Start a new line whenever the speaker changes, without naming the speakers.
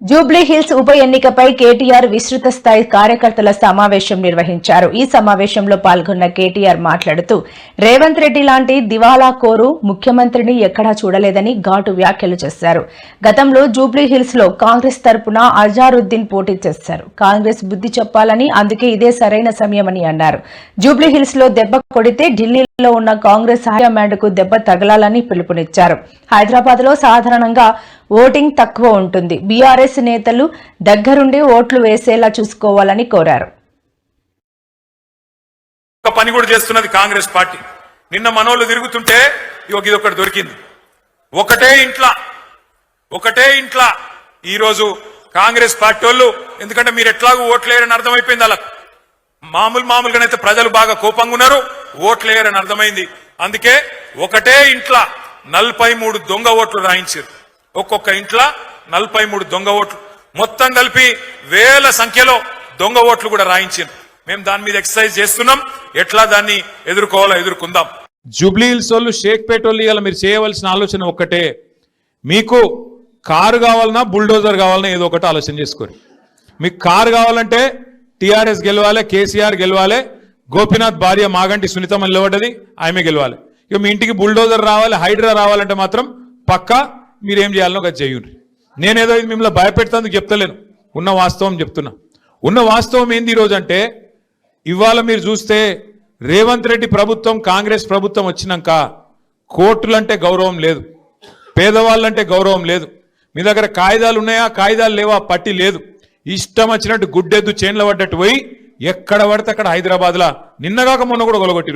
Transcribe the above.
Jubilee hills ఉప ఎన్నికపై కేటీఆర్ విస్తృత స్థాయి కార్యకర్తల సమావేశం నిర్వహించారు. ఈ సమావేశంలో పాల్గొన్న కేటీఆర్ మాట్లాడుతూ రేవంత్ రెడ్డి లాంటి దివాలా కోరు ముఖ్యమంత్రిని ఎక్కడా చూడలేదని ఘాటు వ్యాఖ్యలు చేశారు. గతంలో జూబ్లీ హిల్స్లో కాంగ్రెస్ తరపున అజారుద్దీన్ పోటీ చేశారు. కాంగ్రెస్ బుద్ధి చెప్పాలని అందుకే ఇదే సరైన సమయమని అన్నారు. జూబ్లీ హిల్స్లో దెబ్బ కొడితే లో ఉన్న కాంగ్రెస్ హైకమాండ్కు దెబ్బ తగలాలని పిలుపునిచ్చారు. హైదరాబాద్లో సాధారణంగా ఓటింగ్ తక్కువ ఉంటుంది. బీఆర్ఎస్ నేతలు దగ్గరుండి ఓట్లు వేసేలా చూసుకోవాలని కోరారు.
ఒక పని కూడా చేస్తున్నది కాంగ్రెస్ పార్టీ. నిన్న మనోళ్ళు తిరుగుతుంటే ఇది ఒకటి దొరికింది. ఒకటే ఇంట్లో ఒకటే ఇంట్లా ఈరోజు కాంగ్రెస్ పార్టీ వాళ్ళు ఎందుకంటే మీరు ఎట్లాగూ ఓట్లేరని అర్థమైపోయింది అలా మామూలు మామూలుగానైతే ప్రజలు బాగా కోపంగా ఉన్నారు. ఓట్లేయరని అర్థమైంది. అందుకే ఒకటే ఇంట్లో నలభై మూడు దొంగ ఓట్లు రాయించారు. ఒక్కొక్క ఇంట్లో నలభై మూడు దొంగ ఓట్లు. మొత్తం కలిపి వేల సంఖ్యలో దొంగ ఓట్లు కూడా రాయించారు. మేము దాని మీద ఎక్సర్సైజ్ చేస్తున్నాం. ఎట్లా దాన్ని ఎదుర్కోవాలో ఎదుర్కొందాం.
జూబ్లీ హిల్స్ వాళ్ళు షేక్పేట వాళ్ళు మీరు చేయవలసిన ఆలోచన ఒక్కటే. మీకు కారు కావాలన్నా బుల్డోజర్ కావాలన్నా ఏదో ఒకటి ఆలోచన చేసుకోరు. మీకు కారు కావాలంటే టీఆర్ఎస్ గెలవాలి కేసీఆర్ గెలవాలి గోపీనాథ్ భార్య మాగంటి సునీతమ్మ నిలబడ్డది ఆమె గెలవాలి. ఇక మీ ఇంటికి బుల్డోజర్ రావాలి హైడ్రా రావాలంటే మాత్రం పక్కా మీరేం చేయాలనో అది చేయండి నేనేదో ఇది మిమ్మల్ని భయపెడతానికి చెప్తలేను. ఉన్న వాస్తవం చెప్తున్నా. ఉన్న వాస్తవం ఏంది ఈరోజు అంటే ఇవాళ మీరు చూస్తే రేవంత్ రెడ్డి ప్రభుత్వం కాంగ్రెస్ ప్రభుత్వం వచ్చినాక కోర్టులంటే గౌరవం లేదు. పేదవాళ్ళంటే గౌరవం లేదు. మీ దగ్గర కాయిదాలు ఉన్నాయా? కాయిదాలు లేవా? పట్టి లేదు. ఇష్టం వచ్చినట్టు గుడ్డెద్దు చేన్ల పడ్డట్టు పోయి ఎక్కడ పడితే అక్కడ హైదరాబాద్లా. నిన్నగాక మొన్న కూడా గొలగొట్టి